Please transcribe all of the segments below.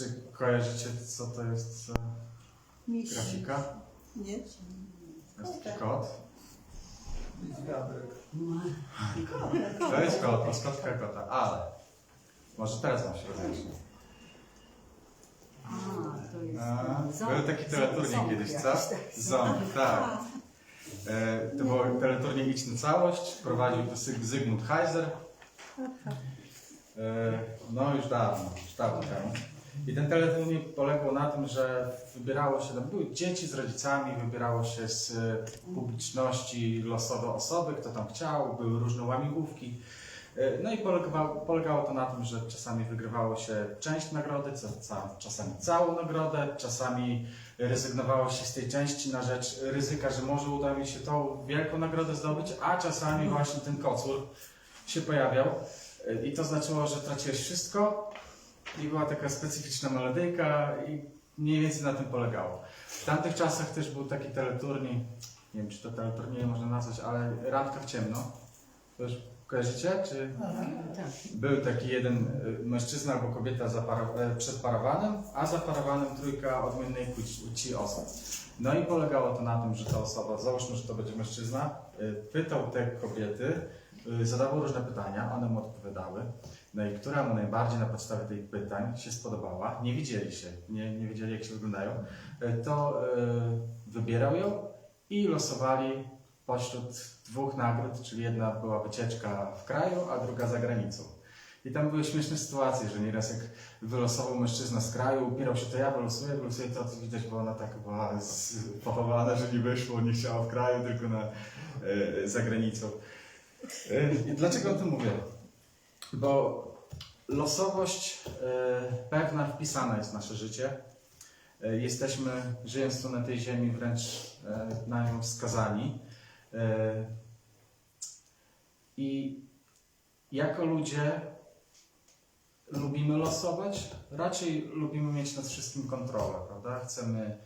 Czy kojarzycie, co to jest za Miś. grafika? Nie? To jest taki kot. To jest kot, maskotka kota, ale może teraz wam się rozjaśni. A, to jest A, ząb. Był taki teleturniej Ząb kiedyś, co? jakiś. Ząb, tak. E, To był teleturniej Idź na całość, prowadził to Syg- Zygmunt Heiser. E, No już dawno, już dawno temu. I ten teleturniej polegał na tym, że wybierało się, tam były dzieci z rodzicami, wybierało się z e, publiczności losowe osoby, kto tam chciał, były różne łamigłówki. E, No i polegało, polegało to na tym, że czasami wygrywało się część nagrody, czasami całą nagrodę, czasami rezygnowało się z tej części na rzecz ryzyka, że może uda mi się tą wielką nagrodę zdobyć, a czasami właśnie ten kocur się pojawiał. Y, i to znaczyło, że traciłeś wszystko i była taka specyficzna melodyjka i mniej więcej na tym polegało. W tamtych czasach też był taki teleturniej, nie wiem czy to teleturniej można nazwać, ale Randka w ciemno. To już kojarzycie? Czy... Tak. Był taki jeden y, mężczyzna albo kobieta zapara- e, przed parawanem, a za parawanem trójka odmiennej płci, płci osób. No i polegało to na tym, że ta osoba, załóżmy, że to będzie mężczyzna, y, pytał te kobiety, y, zadawał różne pytania, one mu odpowiadały. No i która mu najbardziej na podstawie tych pytań się spodobała, nie widzieli się, nie, nie wiedzieli jak się wyglądają, y, to y, wybierał ją i losowali pośród dwóch nagród, czyli jedna była wycieczka w kraju, a druga za granicą. I tam były śmieszne sytuacje, że nieraz jak wylosował mężczyzna z kraju, upierał się, to ja wylosuję, wylosuję, to widać, bo ona tak była pochowana, że nie wyszło, nie chciała w kraju, tylko na, e, za granicą. E, I dlaczego o tym mówię? Bo losowość e, pewna wpisana jest w nasze życie. E, jesteśmy, żyjąc tu na tej ziemi, wręcz e, na nią skazani. I jako ludzie lubimy losować, raczej lubimy mieć nad wszystkim kontrolę, prawda? Chcemy,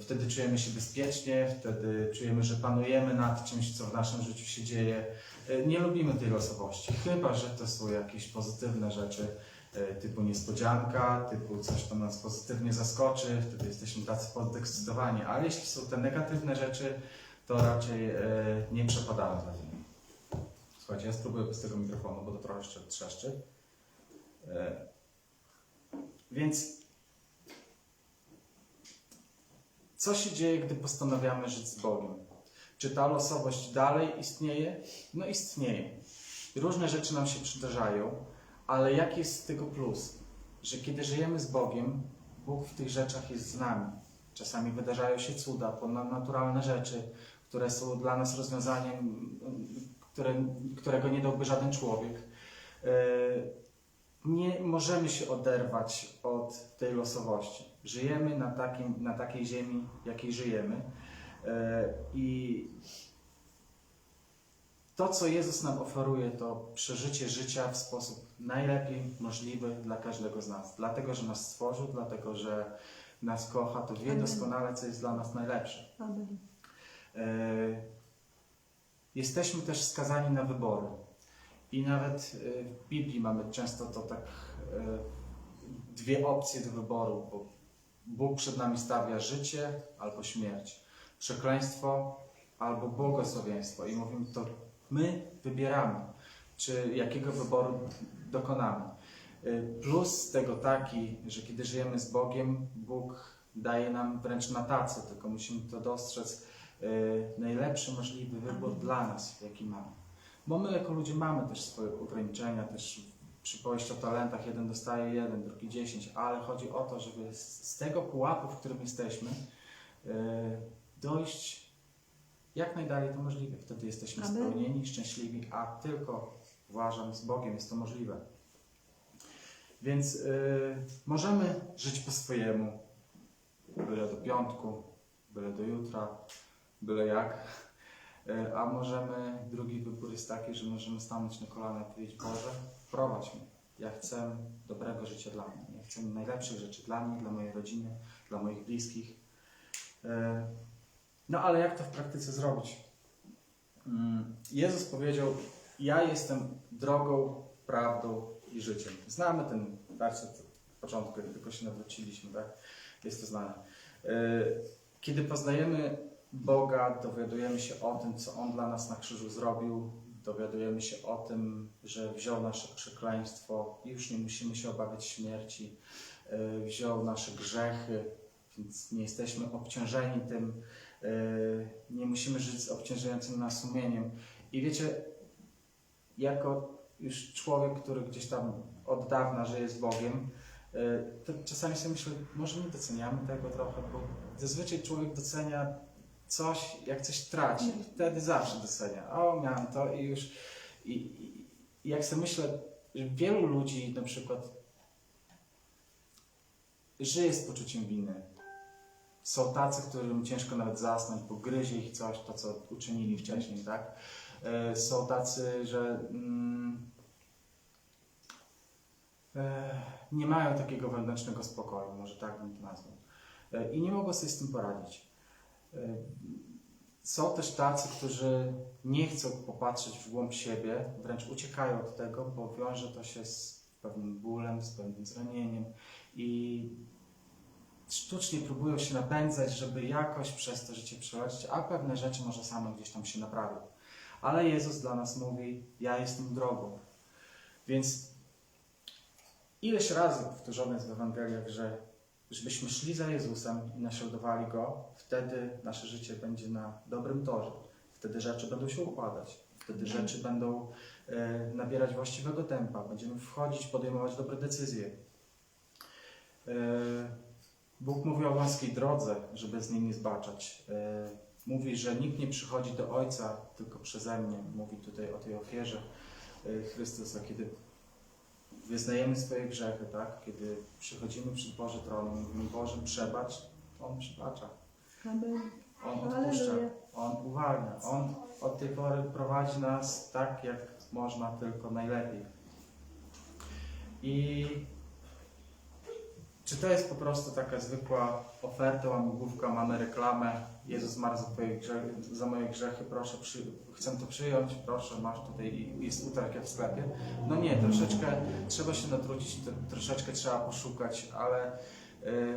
wtedy czujemy się bezpiecznie, wtedy czujemy, że panujemy nad czymś, co w naszym życiu się dzieje. E, Nie lubimy tej losowości, chyba że to są jakieś pozytywne rzeczy, e, typu niespodzianka, typu coś, co nas pozytywnie zaskoczy, wtedy jesteśmy tacy podekscytowani, ale jeśli są te negatywne rzeczy, to raczej e, nie przepadamy za tym. Słuchajcie, ja spróbuję bez tego mikrofonu, bo to trochę jeszcze trzeszczy. Więc co się dzieje, gdy postanawiamy żyć z Bogiem? Czy ta losowość dalej istnieje? No istnieje. Różne rzeczy nam się przydarzają, ale jaki jest z tego plus? Że kiedy żyjemy z Bogiem, Bóg w tych rzeczach jest z nami. Czasami wydarzają się cuda, ponadnaturalne rzeczy, które są dla nas rozwiązaniem, które, którego nie dałby żaden człowiek. E, Nie możemy się oderwać od tej losowości. Żyjemy na, takim, na takiej ziemi, jakiej żyjemy. E, I to, co Jezus nam oferuje, to przeżycie życia w sposób najlepiej możliwy dla każdego z nas. Dlatego, że nas stworzył, dlatego, że nas kocha, to wie Amen. doskonale, co jest dla nas najlepsze. Amen. E, Jesteśmy też skazani na wybory. I nawet e, w Biblii mamy często to tak dwie opcje do wyboru, bo Bóg przed nami stawia życie albo śmierć, przekleństwo albo błogosławieństwo. I mówimy to my wybieramy, czy jakiego wyboru dokonamy. E, Plus tego taki, że kiedy żyjemy z Bogiem, Bóg daje nam wręcz na tacy, tylko musimy to dostrzec e, najlepszy możliwy wybór Amen. dla nas, jaki mamy. Bo my jako ludzie mamy też swoje ograniczenia, też przy powieści o talentach jeden dostaje jeden, drugi dziesięć, ale chodzi o to, żeby z, tego pułapu, w którym jesteśmy, e, dojść jak najdalej to możliwe. Wtedy jesteśmy Amen. spełnieni, szczęśliwi, a tylko uważam, z Bogiem jest to możliwe. Więc y, możemy żyć po swojemu, byle do piątku, byle do jutra, byle jak. Y, a możemy, drugi wybór jest taki, że możemy stanąć na kolana i powiedzieć, Boże, prowadź mnie. Ja chcę dobrego życia dla mnie. Ja chcę najlepszych rzeczy dla mnie, dla mojej rodziny, dla moich bliskich. Y, no ale jak to w praktyce zrobić? Mm, Jezus powiedział, ja jestem drogą, prawdą i życiem. Znamy ten werset początku, jak tylko się nawróciliśmy, tak? Jest to znane. E, Kiedy poznajemy Boga, dowiadujemy się o tym, co On dla nas na krzyżu zrobił, dowiadujemy się o tym, że wziął nasze przekleństwo i już nie musimy się obawiać śmierci, e, wziął nasze grzechy, więc nie jesteśmy obciążeni tym, nie musimy żyć z obciążającym nas sumieniem. I wiecie, jako już człowiek, który gdzieś tam od dawna żyje z Bogiem, e, to czasami sobie myślę, może nie doceniamy tego trochę, bo zazwyczaj człowiek docenia coś, jak coś traci, wtedy zawsze docenia. O, miałem to i już. I, i jak sobie myślę, że wielu ludzi na przykład żyje z poczuciem winy. Są tacy, którym ciężko nawet zasnąć, bo gryzie ich coś, to co uczynili wcześniej, tak? E, Są tacy, że mm, e, nie mają takiego wewnętrznego spokoju, może tak bym to nazwał. E, I nie mogą sobie z tym poradzić. Są też tacy, którzy nie chcą popatrzeć w głąb siebie, wręcz uciekają od tego, bo wiąże to się z pewnym bólem, z pewnym zranieniem i sztucznie próbują się napędzać, żeby jakoś przez to życie przechodzić, a pewne rzeczy może same gdzieś tam się naprawią. Ale Jezus dla nas mówi: Ja jestem drogą. Więc ileś razy powtórzone jest w Ewangeliach, że żebyśmy szli za Jezusem i naśladowali Go, wtedy nasze życie będzie na dobrym torze. Wtedy rzeczy będą się układać. Wtedy rzeczy będą e, nabierać właściwego tempa. Będziemy wchodzić, podejmować dobre decyzje. E, Bóg mówi o wąskiej drodze, żeby z niej nie zbaczać. E, Mówi, że nikt nie przychodzi do Ojca tylko przeze mnie. Mówi tutaj o tej ofierze e, Chrystusa, kiedy wyznajemy swoje grzechy, tak? Kiedy przychodzimy przed Boży Tron mówimy Boże, przebacz, On przebacza. Amen. On odpuszcza. On uwalnia. On od tej pory prowadzi nas tak, jak można tylko najlepiej. I czy to jest po prostu taka zwykła oferta, łamigłówka, mamy reklamę, Jezus zmarł za, za moje grzechy, proszę, przy, chcę to przyjąć, proszę, masz tutaj, jest utarg w sklepie. No nie, troszeczkę trzeba się natrudzić, troszeczkę trzeba poszukać, ale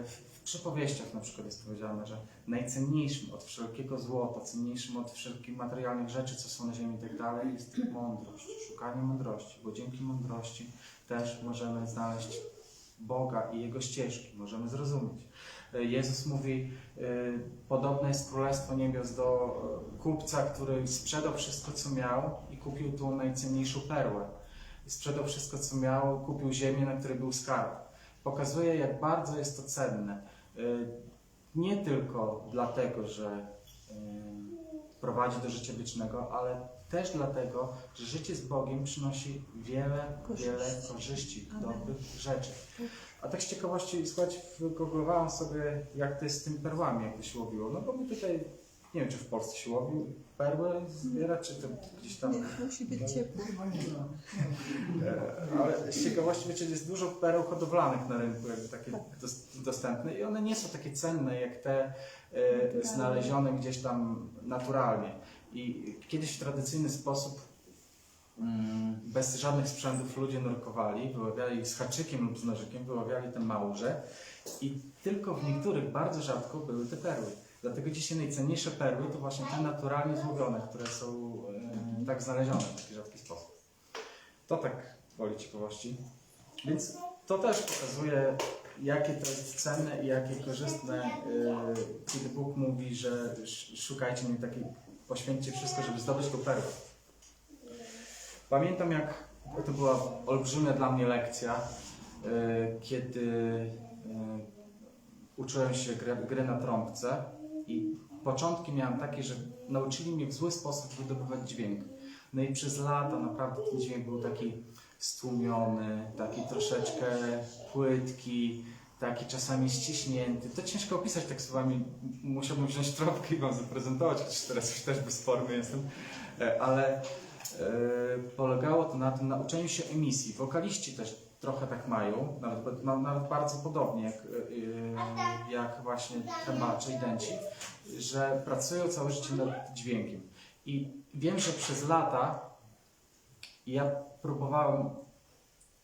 w w przypowieściach na przykład jest powiedziane, że najcenniejszym od wszelkiego złota, cenniejszym od wszelkich materialnych rzeczy, co są na ziemi i tak dalej, jest mądrość, szukanie mądrości, bo dzięki mądrości też możemy znaleźć Boga i Jego ścieżki, możemy zrozumieć. E, Jezus mówi, e, podobne jest Królestwo Niebios do e, kupca, który sprzedał wszystko, co miał i kupił tą najcenniejszą perłę. Sprzedał wszystko, co miał, kupił ziemię, na której był skarb. Pokazuje, jak bardzo jest to cenne. Nie tylko dlatego, że prowadzi do życia wiecznego, ale też dlatego, że życie z Bogiem przynosi wiele, Korzyści. wiele korzyści, Amen. dobrych rzeczy. A tak z ciekawości, słuchajcie, wygooglowałem sobie, jak to jest z tymi perłami, jak to się łowiło. No bo my tutaj, nie wiem, czy w Polsce się łowił perły zbierać, czy to gdzieś tam... Nie, musi być ciepło. E, Ale z ciekawości, wiecie, jest dużo pereł hodowlanych na rynku, jakby takie dos- dostępne i one nie są takie cenne jak te. Znalezione gdzieś tam naturalnie. I kiedyś w tradycyjny sposób mm, bez żadnych sprzętów ludzie nurkowali, wyławiali z haczykiem lub z nożykiem, wyławiali te małże i tylko w niektórych, bardzo rzadko były te perły. Dlatego dzisiaj najcenniejsze perły to właśnie te naturalnie złowione, które są e, tak znalezione w taki rzadki sposób. To tak woli ciekawości. Więc to też pokazuje, jakie to jest cenne i jakie korzystne, e, kiedy Bóg mówi, że sz- szukajcie mnie takiej, poświęćcie wszystko, żeby zdobyć tą perłę. Pamiętam, jak to była olbrzymia dla mnie lekcja, e, kiedy e, uczyłem się gry, gry na trąbce i początki miałem takie, że nauczyli mnie w zły sposób wydobywać dźwięk. No i przez lata naprawdę ten dźwięk był taki stłumiony, taki troszeczkę płytki, taki czasami ściśnięty. To ciężko opisać tak słowami. Musiałbym wziąć trąbkę i wam zaprezentować, chociaż teraz już też bez formy jestem. E, Ale e, polegało to na tym nauczeniu się emisji. Wokaliści też trochę tak mają, nawet, nawet bardzo podobnie jak, e, jak właśnie temacze i denci, że pracują całe życie nad dźwiękiem. I wiem, że przez lata ja próbowałem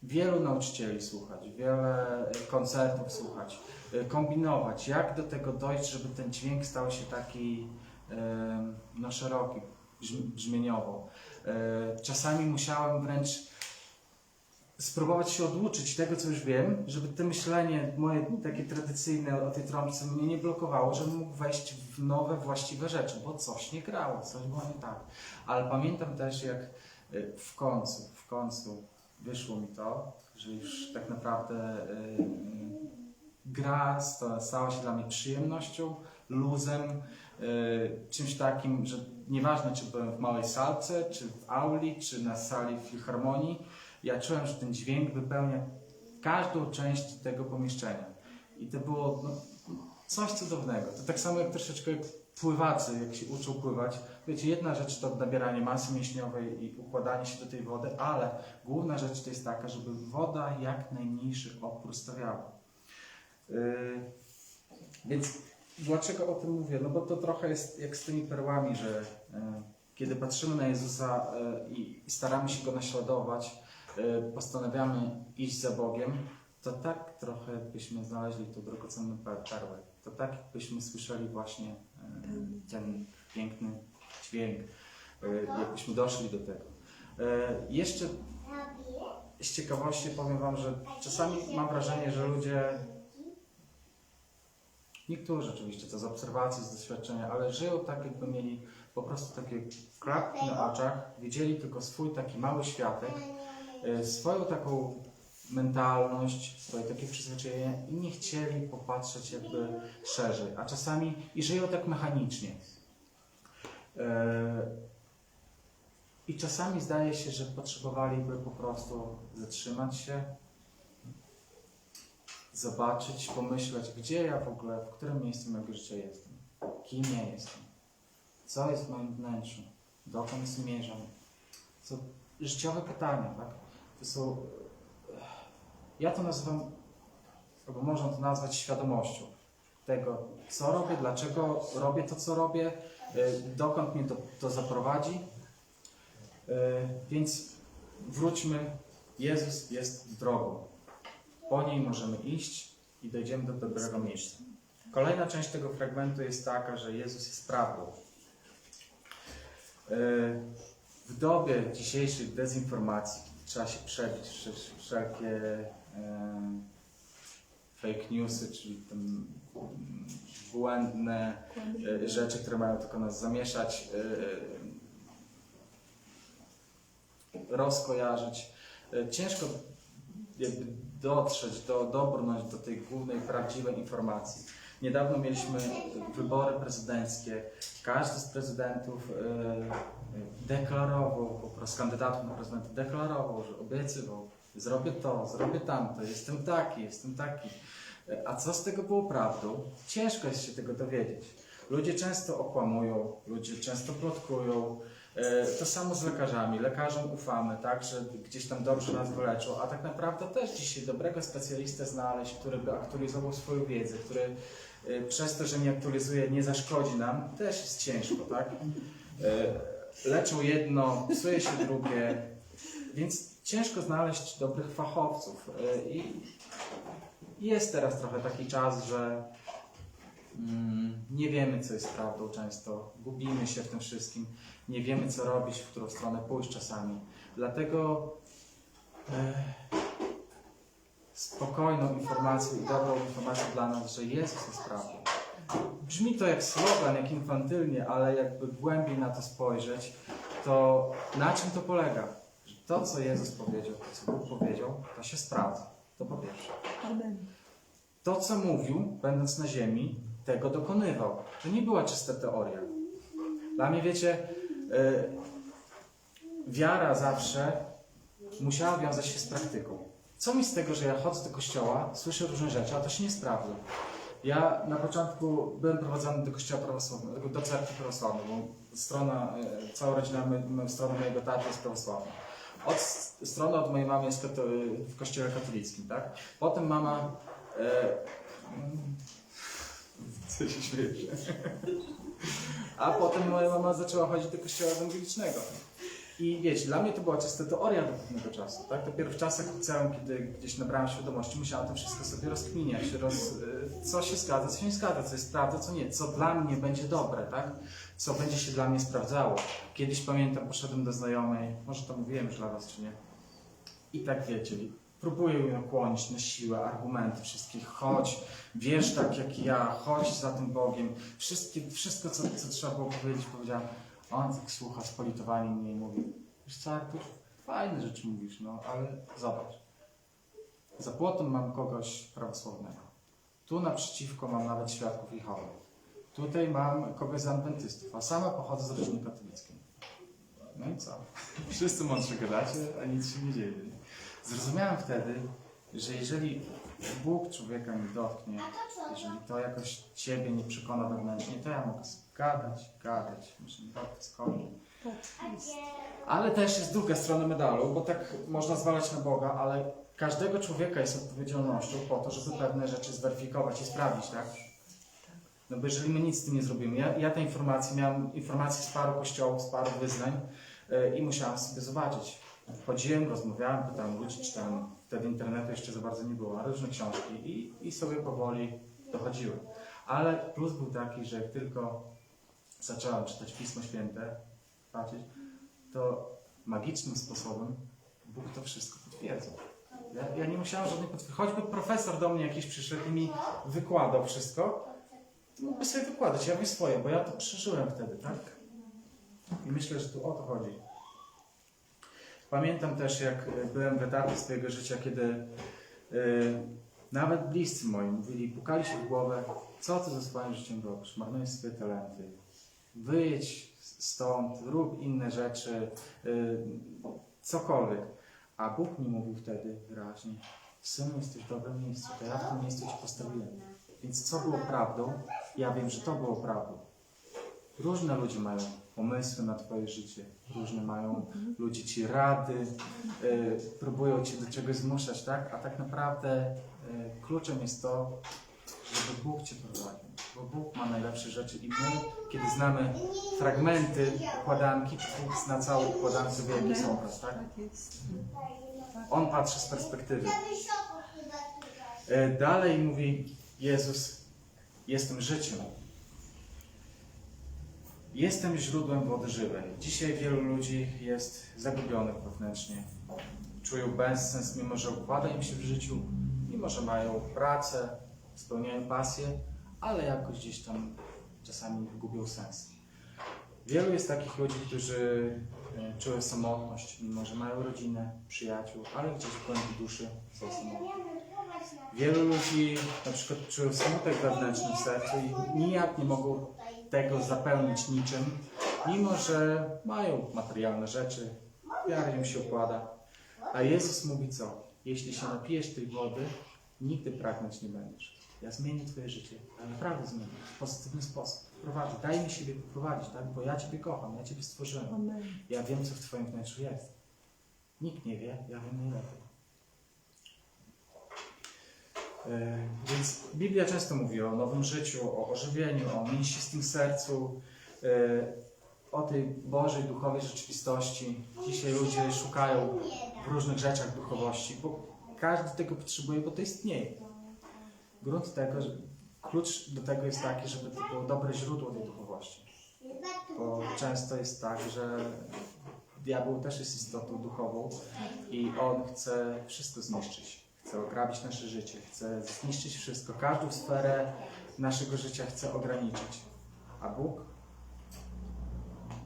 wielu nauczycieli słuchać, wiele koncertów słuchać, y, kombinować, jak do tego dojść, żeby ten dźwięk stał się taki no, szeroki, brzmi- brzmieniowo. E, Czasami musiałem wręcz spróbować się oduczyć tego, co już wiem, żeby to myślenie moje takie tradycyjne o tej trąbce mnie nie blokowało, żebym mógł wejść w nowe, właściwe rzeczy, bo coś nie grało, coś było nie tak. Ale pamiętam też, jak w końcu, w końcu wyszło mi to, że już tak naprawdę y, y, gra sta- stała się dla mnie przyjemnością, luzem, y, czymś takim, że nieważne czy byłem w małej salce, czy w auli, czy na sali filharmonii, ja czułem, że ten dźwięk wypełnia każdą część tego pomieszczenia. I to było no, coś cudownego. To tak samo jak troszeczkę jak pływacy, jak się uczą pływać. Wiecie, jedna rzecz to nabieranie masy mięśniowej i układanie się do tej wody, ale główna rzecz to jest taka, żeby woda jak najmniejszy opór stawiała. Yy, więc dlaczego o tym mówię? No bo to trochę jest jak z tymi perłami, że yy, kiedy patrzymy na Jezusa yy, i staramy się Go naśladować, yy, postanawiamy iść za Bogiem, to tak trochę byśmy znaleźli tu drogocenną per- perłę. To tak byśmy słyszeli właśnie yy, ten piękny dźwięk, yy, jakbyśmy doszli do tego. Yy, Jeszcze z ciekawości powiem Wam, że czasami mam wrażenie, że ludzie, niektórzy oczywiście, to z obserwacji, z doświadczenia, ale żyją tak, jakby mieli po prostu takie klapki na oczach, widzieli tylko swój taki mały światek, e, swoją taką mentalność, swoje takie przyzwyczajenia i nie chcieli popatrzeć jakby szerzej, a czasami i żyją tak mechanicznie. E, I czasami zdaje się, że potrzebowaliby po prostu zatrzymać się, zobaczyć, pomyśleć, gdzie ja w ogóle, w którym miejscu mojego życia jestem, kim ja jestem, co jest w moim wnętrzu, dokąd zmierzam. To życiowe pytania, tak? To są, ja to nazywam, albo można to nazwać świadomością tego, co robię, dlaczego robię to, co robię, dokąd mnie to, to zaprowadzi. Y, Więc wróćmy, Jezus jest drogą. Po niej możemy iść i dojdziemy do dobrego miejsca. Kolejna część tego fragmentu jest taka, że Jezus jest prawdą. E, W dobie dzisiejszych dezinformacji trzeba się przebić wsze- wszelkie e, fake newsy, czyli mm, błędne e, rzeczy, które mają tylko nas zamieszać, e, rozkojarzyć. E, Ciężko jakby dotrzeć, do, dobrnąć do tej głównej, prawdziwej informacji. Niedawno mieliśmy wybory prezydenckie. Każdy z prezydentów deklarował, po prostu kandydatów na prezydenta deklarował, że obiecywał, zrobię to, zrobię tamto, jestem taki, jestem taki. A co z tego było prawdą? Ciężko jest się tego dowiedzieć. Ludzie często okłamują, ludzie często plotkują. E, To samo z lekarzami. Lekarzom ufamy, tak, że gdzieś tam dobrze nas wyleczą, a tak naprawdę też dzisiaj dobrego specjalistę znaleźć, który by aktualizował swoją wiedzę, który e, przez to, że nie aktualizuje, nie zaszkodzi nam, też jest ciężko, tak? E, Leczą jedno, psuje się drugie, więc ciężko znaleźć dobrych fachowców. I jest teraz trochę taki czas, że mm, nie wiemy, co jest prawdą często, gubimy się w tym wszystkim, nie wiemy, co robić, w którą stronę pójść czasami. Dlatego e, spokojną informacją i dobrą informacją dla nas, że Jezus jest prawdą. Brzmi to jak slogan, jak infantylnie, ale jakby głębiej na to spojrzeć, to na czym to polega? Że to, co Jezus powiedział, to, co Bóg powiedział, to się sprawdza. To po pierwsze. Amen. To, co mówił, będąc na ziemi, tego dokonywał. To nie była czysta teoria. Dla mnie, wiecie, y, wiara zawsze musiała wiązać się z praktyką. Co mi z tego, że ja chodzę do kościoła, słyszę różne rzeczy, a to się nie sprawdza. Ja na początku byłem prowadzony do kościoła prawosławnego, do cerkwi prawosławnej, bo strona, y, cała rodzina, my, my, strona mojego taty jest prawosławna. Od strony od mojej mamy jest w kościele katolickim, tak? Potem mama E, Co się? A potem moja mama zaczęła chodzić do kościoła ewangelicznego. I wiecie, dla mnie to była czysta teoria do pewnego czasu, tak? Dopiero w czasach liceum, kiedy gdzieś nabrałem świadomości, musiałem to wszystko sobie rozkminiać, roz, y, co się zgadza, co się nie zgadza, co jest prawda, co nie, co dla mnie będzie dobre, tak? Co będzie się dla mnie sprawdzało. Kiedyś pamiętam, poszedłem do znajomej, może to mówiłem już dla was, czy nie? I tak wiecie, próbuję ją nakłonić na siłę, argumenty wszystkich, chodź, wiesz tak jak ja, chodź za tym Bogiem. Wszystkie, wszystko, co, co trzeba było powiedzieć, powiedziałam. On tak słucha z politowaniem mnie i mówi, wiesz co Artur, fajne rzeczy mówisz, no ale zobacz. Za płotem mam kogoś prawosławnego. Tu naprzeciwko mam nawet świadków Jehowy. Tutaj mam kogoś z adwentystów, a sama pochodzę z rodziny katolickiej. No i co? Wszyscy mądrze gadacie, a nic się nie dzieje. Zrozumiałem wtedy, że jeżeli Bóg człowieka nie dotknie, jeżeli to jakoś Ciebie nie przekona wewnętrznie, to ja mogę gadać, gadać, nie dotknąć skończyć. Ale też jest druga strona medalu, bo tak można zwalać na Boga, ale każdego człowieka jest odpowiedzialnością po to, żeby pewne rzeczy zweryfikować i sprawdzić, tak? No bo jeżeli my nic z tym nie zrobimy, ja, ja te informacje, miałem informacje z paru kościołów, z paru wyznań yy, i musiałem sobie zobaczyć. Chodziłem, rozmawiałem, pytałem ludzi, czytałem, wtedy internetu jeszcze za bardzo nie było, różne książki i, i sobie powoli dochodziłem. Ale plus był taki, że jak tylko zacząłem czytać Pismo Święte, patrzeć, to magicznym sposobem Bóg to wszystko potwierdzał. Ja, ja nie musiałem żadnej potwierdzenia. Choćby profesor do mnie jakiś przyszedł i mi wykładał wszystko, mógłby sobie wykładać, ja wiem swoje, bo ja to przeżyłem wtedy, tak? I myślę, że tu o to chodzi. Pamiętam też, jak y, byłem w etapie swojego życia, kiedy y, nawet bliscy moi mówili, pukali się w głowę, co ty ze swoim życiem robisz, marnujesz swoje talenty, wyjedź stąd, rób inne rzeczy, y, cokolwiek. A Bóg mi mówił wtedy wyraźnie, synu jesteś w dobrym miejscu, to ja w tym miejscu Cię postawiłem. Więc co było prawdą? Ja wiem, że to było prawdą. Różne ludzie mają pomysły na Twoje życie, różne mają ludzie Ci rady, y, próbują Cię do czegoś zmuszać, tak? A tak naprawdę y, kluczem jest to, żeby Bóg Cię prowadził. Bo Bóg ma najlepsze rzeczy i my, kiedy znamy fragmenty układanki, Bóg zna całą układankę, wie jaki są obraz, tak? Tak jest. On patrzy z perspektywy. E, Dalej mówi Jezus, jestem życiem. Jestem źródłem wody żywej. Dzisiaj wielu ludzi jest zagubionych wewnętrznie. Czują bezsens, mimo że układa im się w życiu, mimo że mają pracę, spełniają pasję, ale jakoś gdzieś tam czasami gubią sens. Wielu jest takich ludzi, którzy e, czują samotność, mimo że mają rodzinę, przyjaciół, ale gdzieś w głębi duszy są samotni. Wielu ludzi na przykład czują smutek wewnętrzny w sercu i nijak nie mogą tego zapełnić niczym, mimo że mają materialne rzeczy, wiara im się układa. A Jezus mówi co? Jeśli się napijesz tej wody, nigdy pragnąć nie będziesz. Ja zmienię Twoje życie, ale naprawdę zmienię, w pozytywny sposób. Prowadzi, daj mi siebie poprowadzić, tak? bo ja Ciebie kocham, ja Ciebie stworzyłem. Ja wiem, co w Twoim wnętrzu jest. Nikt nie wie, ja wiem najlepiej. E, Więc Biblia często mówi o nowym życiu, o ożywieniu, o mięsistym sercu, e, o tej Bożej duchowej rzeczywistości. Dzisiaj ludzie szukają w różnych rzeczach duchowości, bo każdy tego potrzebuje, bo to istnieje. Grunt tego, klucz do tego jest taki, żeby to było dobre źródło tej duchowości. Bo często jest tak, że diabeł też jest istotą duchową i on chce wszystko zniszczyć. Chce ograbić nasze życie, chce zniszczyć wszystko. Każdą sferę naszego życia chce ograniczyć. A Bóg?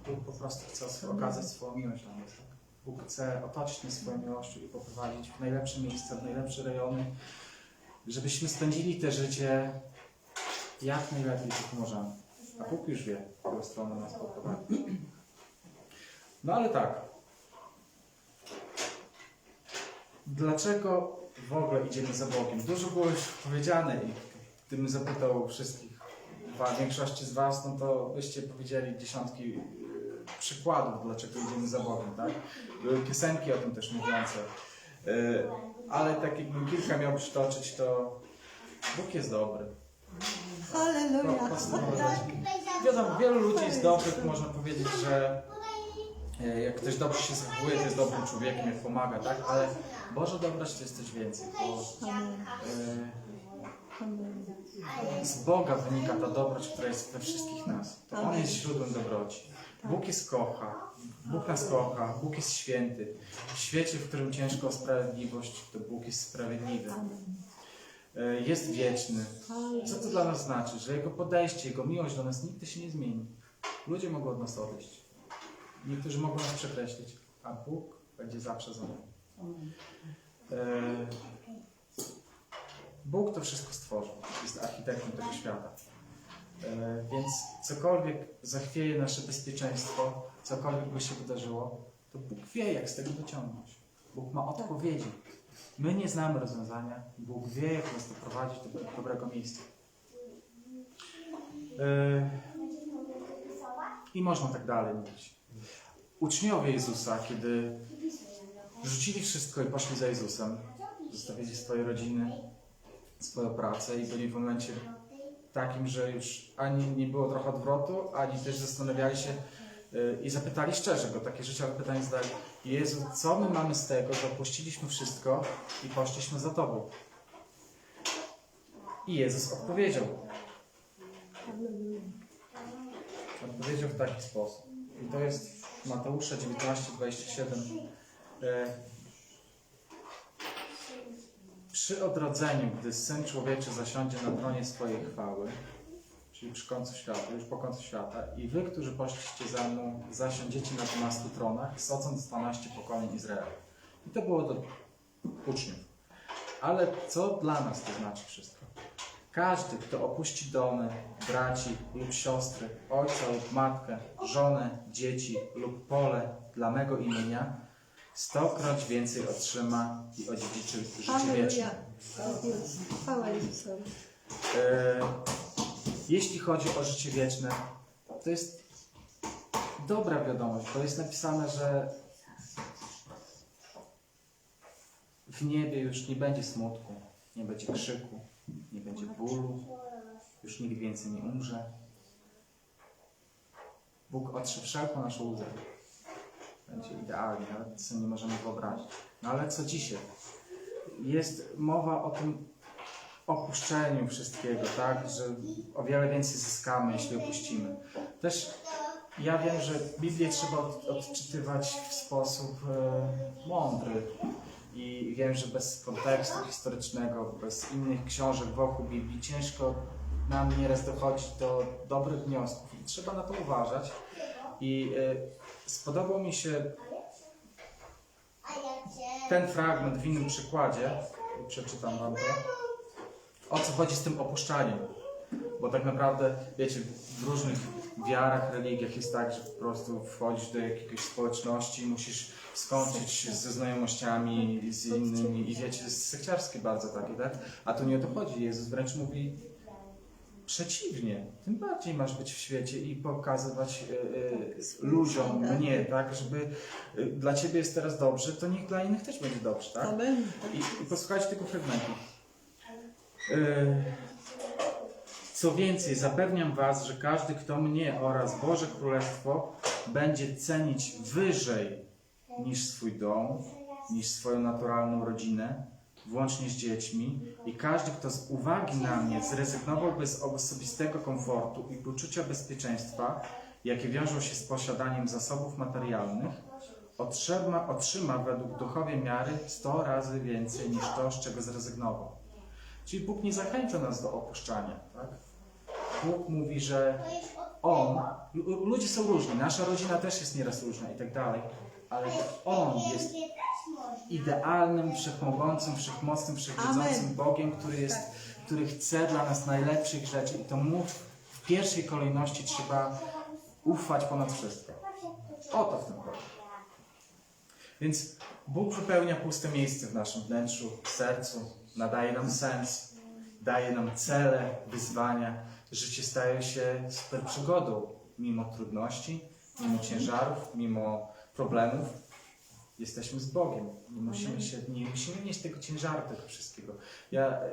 Bóg po prostu chce okazać swoją miłość dla nas. Bóg chce otoczyć nas swoją miłością i poprowadzić w najlepsze miejsca, w najlepsze rejony, żebyśmy spędzili te życie jak najlepiej tylko możemy. A Bóg już wie, w którą stronę nas poprowadzi. No ale tak. Dlaczego w ogóle idziemy za Bogiem? Dużo było już powiedziane i gdybym zapytał wszystkich, wa- większości z Was, no to byście powiedzieli dziesiątki yy, przykładów, dlaczego idziemy za Bogiem, tak? Były piosenki o tym też mówiące. Yy, ale tak jakbym kilka miał przytoczyć, to Bóg jest dobry. Halleluja. Wiadomo, wielu ludzi jest dobrych, można powiedzieć, że e, jak ktoś dobrze się zachowuje, to jest dobrym człowiekiem, jak pomaga, tak? Ale Boża dobroć to jest coś więcej, bo e, z Boga wynika ta dobroć, która jest we wszystkich nas. To On jest źródłem dobroci. Bóg jest kocha, Bóg nas kocha, Bóg jest święty. W świecie, w którym ciężko o sprawiedliwość, to Bóg jest sprawiedliwy. E, Jest wieczny. Co to dla nas znaczy? Że Jego podejście, Jego miłość do nas nigdy się nie zmieni. Ludzie mogą od nas odejść. Niektórzy mogą nas przekreślić, a Bóg będzie zawsze za nami. E, Bóg to wszystko stworzył. Jest architektem tego świata. E, Więc cokolwiek zachwieje nasze bezpieczeństwo, cokolwiek by się wydarzyło, to Bóg wie, jak z tego wyciągnąć. Bóg ma odpowiedzi. My nie znamy rozwiązania. Bóg wie, jak nas doprowadzić do dobrego miejsca. E, I można tak dalej mówić. Uczniowie Jezusa, kiedy rzucili wszystko i poszli za Jezusem, zostawili swoje rodziny, swoją pracę i byli w momencie takim, że już ani nie było trochę odwrotu, ani też zastanawiali się y, i zapytali szczerze go, takie życiowe pytanie zadali. Jezu, co my mamy z tego, że opuściliśmy wszystko i poszliśmy za Tobą? I Jezus odpowiedział. Odpowiedział w taki sposób. I to jest Mateusza 19, 27. E, Przy odrodzeniu, gdy Syn Człowieczy zasiądzie na tronie swojej chwały, czyli przy końcu świata, już po końcu świata, i wy, którzy poszliście za mną, zasiądziecie na 12 tronach, sądząc 12 pokoleń Izraela. I to było do uczniów. Ale co dla nas to znaczy wszystko? Każdy, kto opuści domy, braci lub siostry, ojca lub matkę, żonę, dzieci lub pole dla mego imienia, stokroć więcej otrzyma i odziedziczy życie wieczne. Chwała Jezusowi. E, jeśli chodzi o życie wieczne, to jest dobra wiadomość, bo jest napisane, że w niebie już nie będzie smutku, nie będzie krzyku, nie będzie bólu, już nikt więcej nie umrze. Bóg otrze wszelką naszą łzę. Będzie idealnie, nawet sobie nie możemy wyobrazić. No ale co dzisiaj? Jest mowa o tym opuszczeniu wszystkiego, tak? Że o wiele więcej zyskamy, jeśli opuścimy. Też ja wiem, że Biblię trzeba od, odczytywać w sposób e, mądry. I wiem, że bez kontekstu historycznego, bez innych książek wokół Biblii ciężko nam nieraz dochodzić do dobrych wniosków i trzeba na to uważać. I e, spodobał mi się ten fragment w innym przykładzie, przeczytam Wam to, o co chodzi z tym opuszczaniem. Bo tak naprawdę, wiecie, w różnych wiarach, religiach jest tak, że po prostu wchodzisz do jakiejś społeczności musisz skończyć ze znajomościami z innymi i wiecie, sekciarskie bardzo takie, tak? A tu nie o to chodzi. Jezus wręcz mówi przeciwnie. Tym bardziej masz być w świecie i pokazywać e, e, ludziom, mnie, tak? Żeby e, dla Ciebie jest teraz dobrze, to niech dla innych też będzie dobrze, tak? I, i posłuchajcie tego fragmentu. E, Co więcej, zapewniam Was, że każdy, kto mnie oraz Boże Królestwo będzie cenić wyżej niż swój dom, niż swoją naturalną rodzinę, włącznie z dziećmi, i każdy, kto z uwagi na mnie zrezygnowałby z osobistego komfortu i poczucia bezpieczeństwa, jakie wiążą się z posiadaniem zasobów materialnych, otrzyma, otrzyma według duchowej miary 100 razy więcej niż to, z czego zrezygnował. Czyli Bóg nie zachęca nas do opuszczania. Tak? Bóg mówi, że On, lu- ludzie są różni, nasza rodzina też jest nieraz różna i tak dalej, ale to On jest idealnym, wszechmogącym, wszechmocnym, wszechwiedzącym. Bogiem, który, jest, który chce dla nas najlepszych rzeczy i to Mu w pierwszej kolejności trzeba ufać ponad wszystko. O to w tym chodzi. Więc Bóg wypełnia puste miejsce w naszym wnętrzu, sercu, nadaje nam sens, daje nam cele, wyzwania. Życie staje się super przygodą, mimo trudności, mimo ciężarów, mimo problemów. Jesteśmy z Bogiem. Nie musimy, się, nie musimy mieć tego ciężaru, tego wszystkiego. Ja e,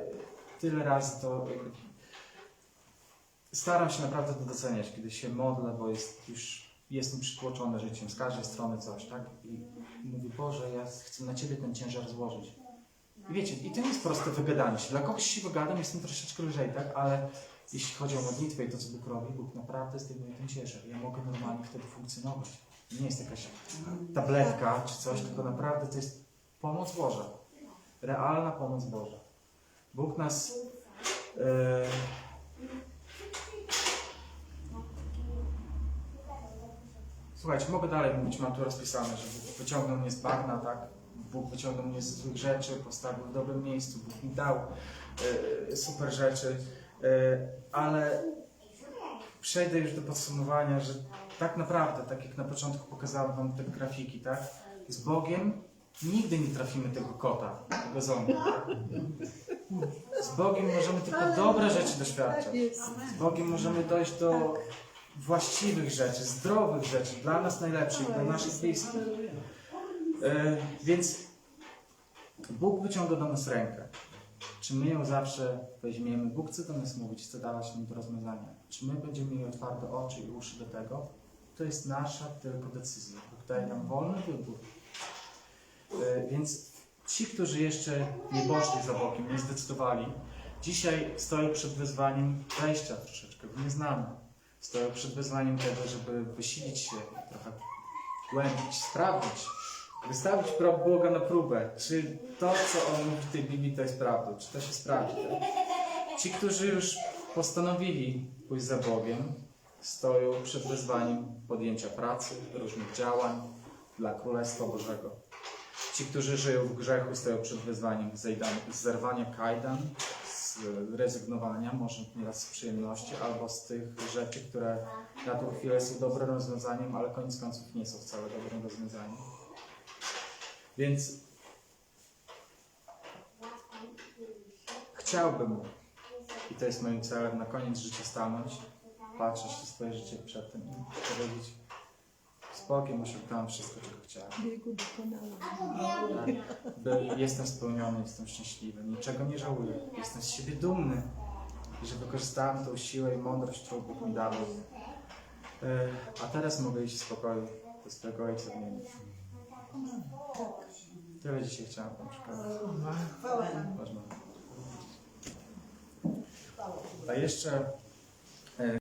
tyle razy to staram się naprawdę to doceniać, kiedy się modlę, bo jest już jestem przytłoczony życiem, z każdej strony coś, tak? I mówię, Boże, ja chcę na Ciebie ten ciężar złożyć. I wiecie, i to nie jest proste wygadanie się. Dla kogoś się wygadam, jestem troszeczkę lżej, tak? Ale jeśli chodzi o modlitwę i to, co Bóg robi, Bóg naprawdę zdejmuje ten ciężar. Ja mogę normalnie wtedy funkcjonować. Nie jest jakaś tabletka czy coś, tylko naprawdę to jest pomoc Boża. Realna pomoc Boża. Bóg nas... e, Słuchajcie, mogę dalej mówić, mam tu rozpisane, że Bóg wyciągnął mnie z bagna, tak? Bóg wyciągnął mnie z złych rzeczy, postawił w dobrym miejscu, Bóg mi dał e, super rzeczy, ale przejdę już do podsumowania, że tak naprawdę, tak jak na początku pokazałem Wam te grafiki, tak? Z Bogiem nigdy nie trafimy tego kota, tego zombie, tak? Z Bogiem możemy tylko dobre rzeczy doświadczać. Tak. Z Bogiem możemy dojść do właściwych rzeczy, zdrowych rzeczy, dla nas najlepszych, dla naszych bliskich. E, więc Bóg wyciąga do nas rękę. Czy my ją zawsze weźmiemy? Bóg chce do nas mówić, chce dawać nam do rozwiązania. Czy my będziemy mieli otwarte oczy i uszy do tego? To jest nasza tylko decyzja. Bóg daje nam wolny wybór. E, więc ci, którzy jeszcze nie poszli za Bogiem, nie zdecydowali, dzisiaj stoją przed wyzwaniem wejścia troszeczkę w nieznane. Stoją przed wyzwaniem tego, żeby wysilić się, trochę głębić, sprawdzić, wystawić Boga na próbę, czy to, co On mówi w tej Biblii, to jest prawdą, czy to się sprawdzi. Ci, którzy już postanowili pójść za Bogiem, stoją przed wyzwaniem podjęcia pracy, różnych działań dla Królestwa Bożego. Ci, którzy żyją w grzechu, stoją przed wyzwaniem zerwania kajdan, z rezygnowania, może nieraz z przyjemności, albo z tych rzeczy, które na tą chwilę są dobrym rozwiązaniem, ale koniec końców nie są wcale dobrym rozwiązaniem. Więc chciałbym, i to jest moim celem, na koniec życia stanąć, patrzeć na swoje życie przedtem i powiedzieć z Bogiem osiągnąłem wszystko, czego chciałem. Biegu dokonałam. Tak? By jestem spełniony, jestem szczęśliwy, niczego nie żałuję, jestem z siebie dumny, że wykorzystałem tą siłę i mądrość, którą Bóg mi dał. E, A teraz mogę iść w spokoju do swojego Ojca w niebie. Tyle dzisiaj chciałem Wam przekazać. Ważne. A jeszcze